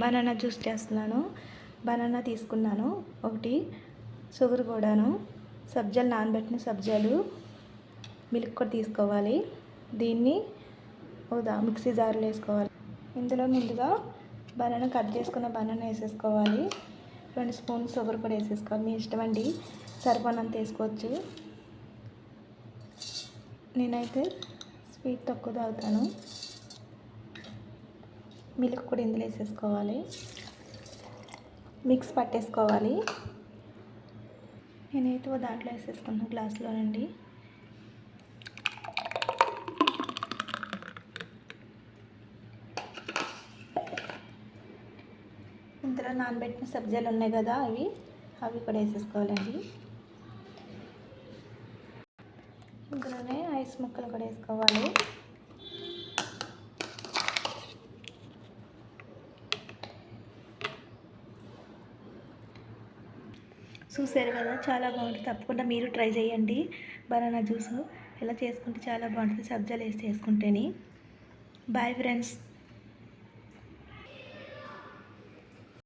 Banana juice చేస్తున్నాను. Banana తీసుకున్నాను. ఒకటి షుగర్ కూడాను. సబ్జాలు నానబెట్టిన సబ్జాలు. మిల్క్ కూడా తీసుకోవాలి. దీన్ని మిక్సీ జార్లో వేసుకోవాలి. ఇందులో ముందుగా బనానా కట్ చేసుకున్న బనానా వేసేసుకోవాలి. రెండు స్పూన్ షుగర్ కూడా వేసేసుకోవాలి. మీ ఇష్టం అండి. సరిపడినంత వేసుకోవచ్చు. నేనైతే స్వీట్ తక్కువ తాగుతాను. మిల్క్ కూడా ఇందులో వేసేసుకోవాలి. మిక్స్ పట్టేసుకోవాలి. నేనైతే దాంట్లో వేసేసుకున్నాను గ్లాస్లోనండి. ఇందులో నానబెట్టిన సబ్జీలు ఉన్నాయి కదా అవి అవి కూడా వేసేసుకోవాలండి. ఇందులోనే ఐస్ ముక్కలు కూడా వేసుకోవాలి. చూసారు కదా చాలా బాగుంటుంది తప్పకుండా మీరు ట్రై చేయండి. Banana juice. ఇలా చేసుకుంటే చాలా బాగుంటుంది. సబ్జాలు వేసి చేసుకుంటేనే. Bye friends